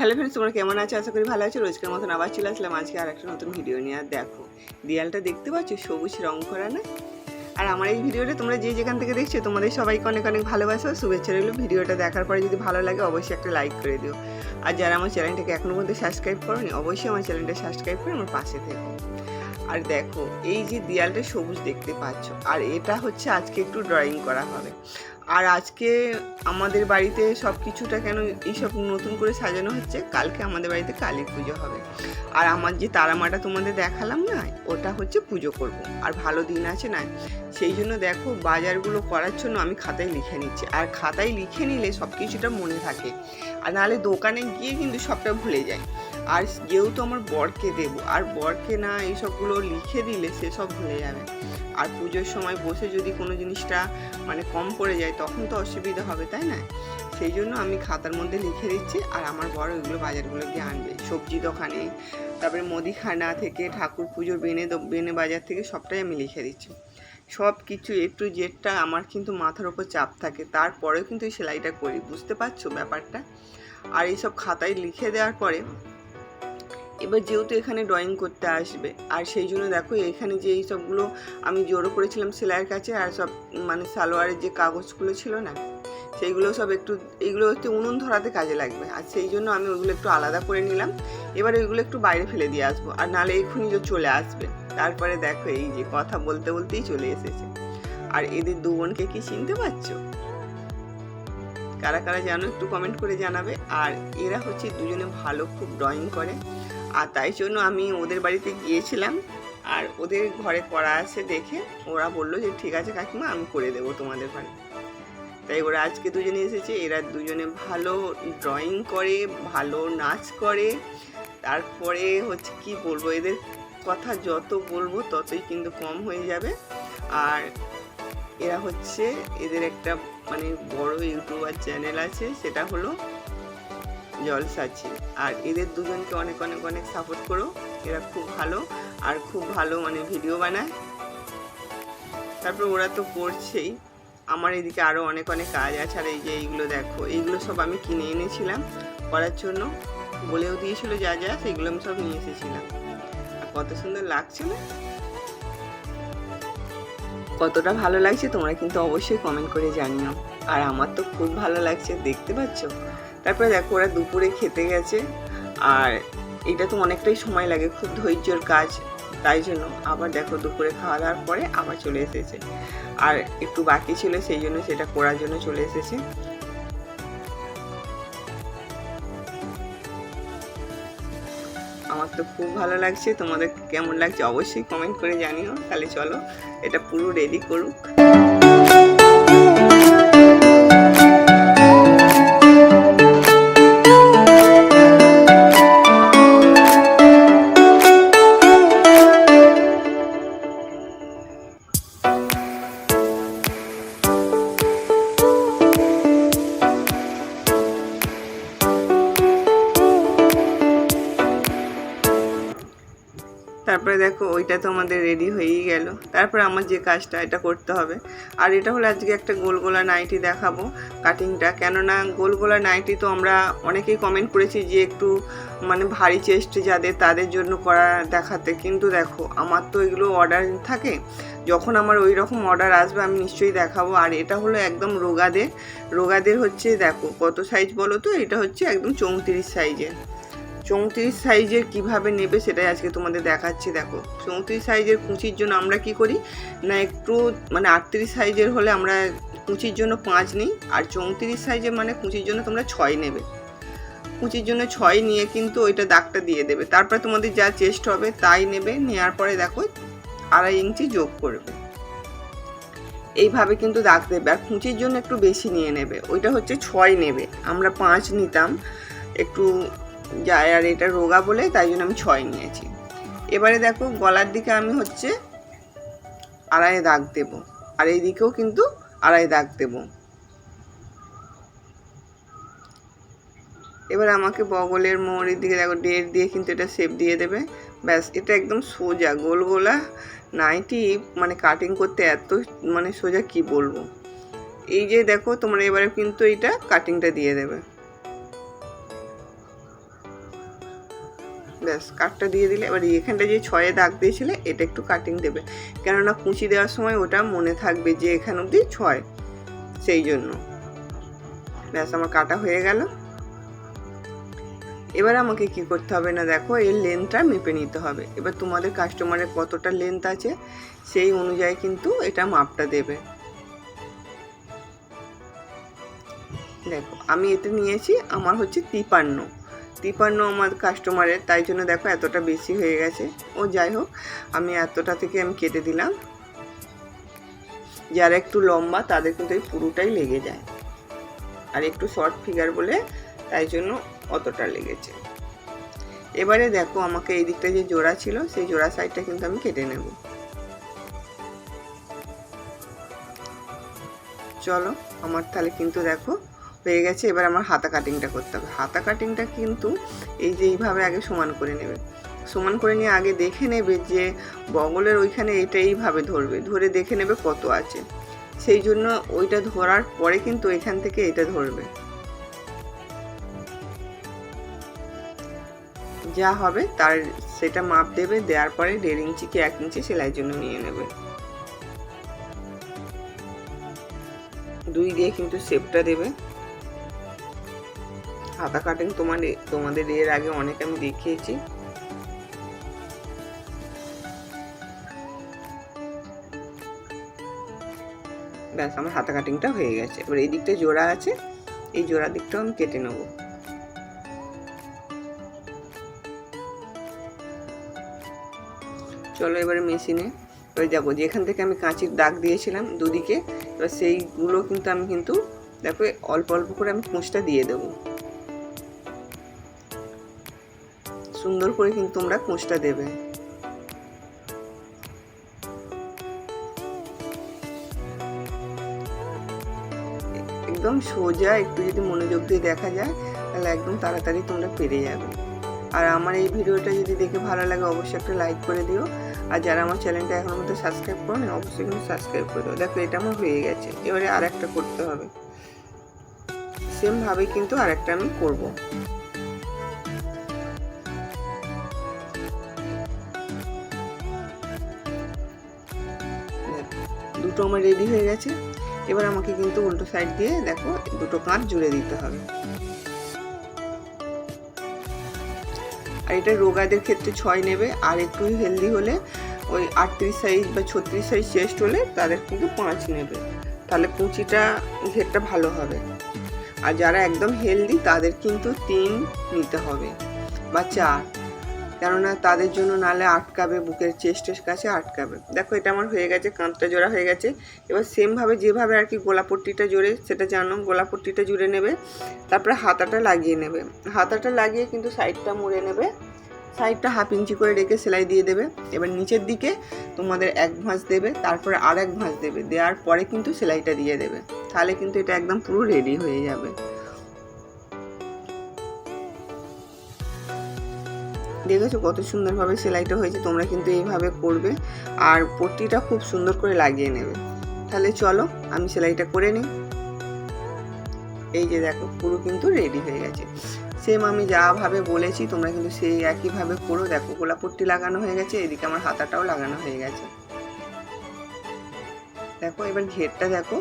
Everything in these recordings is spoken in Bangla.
হ্যালো ফ্রেন্ডস তোমরা কেমন আছো? আশা করি ভালো আছো। রোজকার মতন আবার চলে আসলাম আজকে আর একটা নতুন ভিডিও নিয়ে। আর দেখো, দেয়ালটা দেখতে পাচ্ছ? সবুজ রং করা না? আর আমার এই ভিডিওটা তোমরা যে যেখান থেকে দেখছ, তোমাদের সবাইকে অনেক অনেক ভালোবাসা শুভেচ্ছা রইল। ভিডিওটা দেখার পরে যদি ভালো লাগে, অবশ্যই একটা লাইক করে দিও। আর যারা আমার চ্যানেলটাকে এখনও মধ্যে সাবস্ক্রাইব করোনি, অবশ্যই আমার চ্যানেলটা সাবস্ক্রাইব করে আমার পাশে থেকো। আর দেখো, এই যে দেয়ালটা সবুজ দেখতে পাচ্ছ, আর এটা হচ্ছে আজকে একটু ড্রয়িং করা হবে। আর আজকে আমাদের বাড়িতে সব কিছুটা কেন এইসব নতুন করে সাজানো হচ্ছে? কালকে আমাদের বাড়িতে কালী পুজো হবে। আর আমার যে তারামাটা তোমাদের দেখালাম না, ওটা হচ্ছে পুজো করব। আর ভালো দিন আছে না, সেই জন্য দেখো বাজারগুলো করার জন্য আমি খাতায় লিখে নিচ্ছি। আর খাতায় লিখে নিলে সব কিছুটা মনে থাকে। আর নাহলে দোকানে গিয়ে কিন্তু সবটা ভুলে যায়। আর যেহেতু আমার বরকে দেবো, আর বরকে না এইসবগুলো লিখে দিলে সেসব ভুলে যাবে। আর পুজোর সময় বসে যদি কোনো জিনিসটা মানে কম পড়ে যায়, তখন তো অসুবিধা হবে, তাই না? সেই জন্য আমি খাতার মধ্যে লিখে দিচ্ছি আর আমার বড় ওইগুলো বাজারগুলো গিয়ে আনবে। সবজি দোকানে, তারপরে মুদিখানা থেকে, ঠাকুর পুজোর বেনে বেনে বাজার থেকে সবটাই আমি লিখে দিচ্ছি। সব কিছু একটু জেডটা আমার কিন্তু মাথার ওপর চাপ থাকে, তারপরেও কিন্তু এই সেলাইটা করি, বুঝতে পারছ ব্যাপারটা? আর এইসব খাতায় লিখে দেওয়ার পরে এবার যেহেতু এখানে ড্রয়িং করতে আসবে, আর সেই জন্য দেখো এখানে যে এই সবগুলো আমি জোরো করেছিলাম সেলাইয়ের কাছে আর সব মানে সালোয়ারের যে কাগজগুলো ছিল না, সেইগুলো সব একটু এইগুলো হচ্ছে উনুন ধরাতে কাজে লাগবে। আর সেই জন্য আমি ওইগুলো একটু আলাদা করে নিলাম। এবার ওইগুলো একটু বাইরে ফেলে দিয়ে আসব, আর নাহলে এক্ষুনি যে চলে আসবে। তারপরে দেখো এই যে কথা বলতে বলতেই চলে এসেছে। আর এদের দু বোনকে কি চিনতে পারছ? কারা কারা জানো একটু কমেন্ট করে জানাবে। আর এরা হচ্ছে দুজনে ভালো খুব ড্রয়িং করে। আর তাই জন্য আমি ওদের বাড়িতে গিয়েছিলাম। আর ওদের ঘরে করা আছে দেখে ওরা বলল যে, ঠিক আছে কাকিমা, আমি করে দেবো তোমাদের ঘরে তাই ওরা আজকে দুজনে এসেছে। এরা দুজনে ভালো ড্রয়িং করে, ভালো নাচ করে। তারপরে হচ্ছে কি বলব, এদের কথা যত বলব ততই কিন্তু কম হয়ে যাবে। আর এরা হচ্ছে, এদের একটা মানে বড় ইউটিউবার চ্যানেল আছে, সেটা হলো জলসাচি আর এদের দুজনকে অনেক অনেক অনেক সাপোর্ট করো। এরা খুব ভালো। আর খুব ভালো মানে ভিডিও বানায়। তারপর ওরা তো করছেই। আমার এদিকে আরও অনেক অনেক কাজ আছে। আর এই যে এইগুলো দেখো, এইগুলো সব আমি কিনে এনেছিলাম করার জন্য। বলেও দিয়েছিল যা যা সেগুলো আমি সব নিয়ে এসেছিলাম। আর কত সুন্দর লাগছে না? কতটা ভালো লাগছে তোমরা কিন্তু অবশ্যই কমেন্ট করে জানিও। আর আমার তো খুব ভালো লাগছে, দেখতে পাচ্ছ? তারপরে দেখো ওরা দুপুরে খেতে গেছে, আর এটা তো অনেকটাই সময় লাগে, খুব ধৈর্যর কাজ, তাই জন্য আবার দেখো দুপুরে খাওয়া দাওয়ার পরে আবার চলে এসেছে। আর একটু বাকি ছিল সেই জন্য সেটা করার জন্য চলে এসেছে। আমার তো খুব ভালো লাগছে, তোমাদের কেমন লাগছে অবশ্যই কমেন্ট করে জানিও। তাহলে চলো, এটা পুরো রেডি করুক। তারপরে দেখো ওইটা তো আমাদের রেডি হয়েই গেল। তারপরে আমার যে কাজটা, এটা করতে হবে। আর এটা হলো আজকে একটা গোলগোলা নাইটি দেখাবো কাটিংটা কেননা গোলগোলা নাইটি তো আমরা অনেকেই কমেন্ট করেছি যে একটু মানে ভারী চেস্ট যাদের, তাদের জন্য করা দেখাতে। কিন্তু দেখো, আমার তো এগুলো অর্ডার থাকে। যখন আমার ওই রকম অর্ডার আসবে, আমি নিশ্চয়ই দেখাবো। আর এটা হলো একদম রোগাদের। রোগাদের হচ্ছে দেখো, কত সাইজ বলো তো? এটা হচ্ছে একদম চৌত্রিশ সাইজের চৌত্রিশ সাইজের কীভাবে নেবে সেটাই আজকে তোমাদের দেখাচ্ছি, দেখো। চৌত্রিশ সাইজের কুচির জন্য আমরা কি করি? না, একটু মানে আটত্রিশ সাইজের হলে আমরা কুচির জন্য পাঁচ নিই, আর চৌত্রিশ সাইজের মানে কুচির জন্য তোমরা ছয় নেবে। কুচির জন্য ছয় নিয়ে কিন্তু ওইটা দাগটা দিয়ে দেবে। তারপরে তোমাদের যা চেস্ট হবে তাই নেবে নেওয়ার পরে দেখো আড়াই ইঞ্চি যোগ করবে। এইভাবে কিন্তু দাগ দেবে। আর কুচির জন্য একটু বেশি নিয়ে নেবে। ওইটা হচ্ছে ছয় নেবে। আমরা পাঁচ নিতাম। একটু আর এটা রোগা বলে তাই জন্য আমি ছয় নিয়েছি। এবারে দেখো, গলার দিকে আমি হচ্ছে আড়াই দাগ দেব, আর এই দিকেও কিন্তু আড়াই দাগ দেব। এবার আমাকে বগলের মোড়ের দিকে দেখো ডেট দিয়ে কিন্তু এটা শেপ দিয়ে দেবে। ব্যাস, এটা একদম সোজা, গোল গোলা নাইটি মানে কাটিং করতে এত মানে সোজা কি বলব? এই যে দেখো, তোমরা এবারে কিন্তু এইটা কাটিংটা দিয়ে দেবে। কাটটা দিয়ে দিলে, এবার এখানটা যে ছয়ে দাগ দিয়েছিলে, এটা একটু কাটিং দেবে। কেননা কুচি দেওয়ার সময় ওটা মনে থাকবে যে এখান অবধি ছয়, সেই জন্য। ব্যাস, আমার কাটা হয়ে গেল। এবার আমাকে কি করতে হবে না, দেখো, এর লেন্থটা মেপে নিতে হবে। এবার তোমাদের কাস্টমারের কতটা লেন্থ আছে, সেই অনুযায়ী কিন্তু এটা মাপটা দেবে। দেখো, আমি এতে নিয়েছি, আমার হচ্ছে তিপান্ন। তিপান্ন আমার কাস্টমারের তাই জন্য দেখো এতটা বেশি হয়ে গেছে। ও যাই হোক, আমি এতটা থেকে আমি কেটে দিলাম। যারা একটু লম্বা, তাদের কিন্তু এই পুরোটাই লেগে যায়। আর একটু শর্ট ফিগার বলে, তাই জন্য অতটা লেগেছে। এবারে দেখো আমাকে এই দিকটা যে জোড়া ছিল, সেই জোড়া সাইডটা কিন্তু আমি কেটে নেব। চলো, আমার তাহলে কিন্তু দেখো হয়ে গেছে, এবার আমার হাতা কাটিংটা করতে হবে। হাতা কাটিংটা কিন্তু এই যে এইভাবে আগে সমান করে নেবে। সমান করে নিয়ে আগে দেখে নেবে যে বগলের ওইখানে এটা এইভাবে ধরবে। ধরে দেখে নেবে কত আছে। সেই জন্য ওইটা ধরার পরে কিন্তু এখান থেকে এটা ধরবে। যা হবে তার সেটা মাপ দেবে, দেওয়ার পরে দেড় ইঞ্চি কি এক ইঞ্চি সেলাইয়ের জন্য নিয়ে নেবে। দুই দিয়ে কিন্তু শেপটা দেবে। হাতা কাটিং তোমার তোমাদের এর আগে অনেক আমি দেখিয়েছি। ব্যাস, আমার হাতা কাটিংটা হয়ে গেছে। এবার এই দিকটা জোড়া আছে, এই জোড়া দিকটাও আমি কেটে নেব। চলো এবারে মেশিনে, এবার যাব যেখান থেকে আমি কাঁচির দাগ দিয়েছিলাম দুদিকে, এবার সেইগুলো কিন্তু আমি কিন্তু, দেখো, অল্প অল্প করে আমি কুঁচটা দিয়ে দেবো। সুন্দর করে কিন্তু তোমরা কুঁচটা দেবে। একদম সোজা, একটু যদি মনোযোগ দিয়ে দেখা যায়, তাহলে একদম তাড়াতাড়ি তোমরা পেরে যাবে। আর আমার এই ভিডিওটা যদি দেখে ভালো লাগে, অবশ্যই একটা লাইক করে দিও। আর যারা আমার চ্যানেলটা এখনও মধ্যে সাবস্ক্রাইব করো না অবশ্যই কিন্তু সাবস্ক্রাইব করে দিও। দেখো, এটা আমার হয়ে গেছে। এবারে আর একটা করতে হবে। সেমভাবে কিন্তু আর একটা আমি করব। দুটো আমার রেডি হয়ে গেছে। এবার আমাকে কিন্তু উল্টো সাইড দিয়ে দেখো দুটো কাঁচ জুড়ে দিতে হবে। আর এটা রোগাদের ক্ষেত্রে ছয় নেবে, আর একটু হেলদি হলে ওই আটত্রিশ সাইজ বা ছত্রিশ সাইজ চেস্ট হলে তাদের কিন্তু পাঁচ নেবে। তাহলে কুচিটা, ঘেরটা ভালো হবে। আর যারা একদম হেলদি তাদের কিন্তু তিন নিতে হবে, বা চার। কেননা তাদের জন্য নালে আটকাবে, বুকের চেস্টের কাছে আটকাবে। দেখো, এটা আমার হয়ে গেছে, কাঁধটা জোড়া হয়ে গেছে। এবার সেমভাবে যেভাবে আর কি গোলাপট্টিটা জোরে সেটা জানো গোলাপট্টিটা জুড়ে নেবে, তারপরে হাতাটা লাগিয়ে নেবে। হাতাটা লাগিয়ে কিন্তু সাইডটা মুড়ে নেবে সাইডটা হাফ ইঞ্চি করে রেখে সেলাই দিয়ে দেবে। এবার নিচের দিকে তোমাদের এক ভাঁজ দেবে, তারপরে আর এক ভাঁজ দেবে, দেওয়ার পরে কিন্তু সেলাইটা দিয়ে দেবে। তাহলে কিন্তু এটা একদম পুরো রেডি হয়ে যাবে। দেখেছ কত সুন্দরভাবে সেলাইটা হয়েছে, তোমরা কিন্তু এইভাবে করবে আর পট্টিটা খুব সুন্দর করে লাগিয়ে নেবে। তাহলে চলো আমি সেলাইটা করে নিই। এই যে দেখো, পুরো কিন্তু রেডি হয়ে গেছে। সেম আমি যাভাবে বলেছি, তোমরা কিন্তু সেই একইভাবে করো। দেখো গোলাপট্টি লাগানো হয়ে গেছে, এদিকে আমার হাতাটাও লাগানো হয়ে গেছে। দেখো, এবার ঘেরটা দেখো,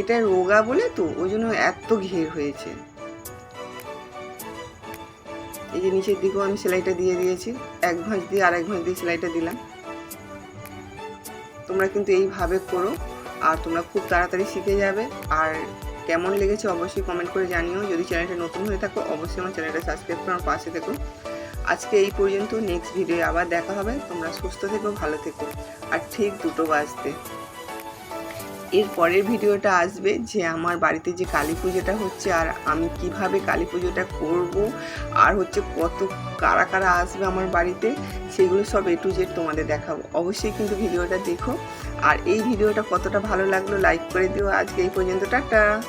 এটা রোগা বলে তো, ওই জন্য এত ঘের হয়েছে। এই যে নিচের দিকেও আমি সেলাইটা দিয়ে দিয়েছি। এক ভাঁজ দিয়ে আর এক ভাঁজ দিয়ে সেলাইটা দিলাম। তোমরা কিন্তু এইভাবে করো আর তোমরা খুব তাড়াতাড়ি শিখে যাবে। আর কেমন লেগেছে অবশ্যই কমেন্ট করে জানিও। যদি চ্যানেলটা নতুন হয়ে থাকো, অবশ্যই আমার চ্যানেলটা সাবস্ক্রাইব করে আমার পাশে থেকো। আজকে এই পর্যন্ত নেক্সট ভিডিও আবার দেখা হবে। তোমরা সুস্থ থেকো, ভালো থেকো। আর ঠিক দুটো বাজতে। এর পরের ভিডিওটা আসবে যে আমার বাড়িতে যে কালী পুজোটা হচ্ছে আর আমি কীভাবে কালী পুজোটা করব আর হচ্ছে কত কারা কারা আসবে আমার বাড়িতে, সেগুলো সব এ টু জেড তোমাদের দেখাবো। অবশ্যই কিন্তু ভিডিওটা দেখো। আর এই ভিডিওটা কতটা ভালো লাগল লাইক করে দিও। আজকে এই পর্যন্ত, টাটা!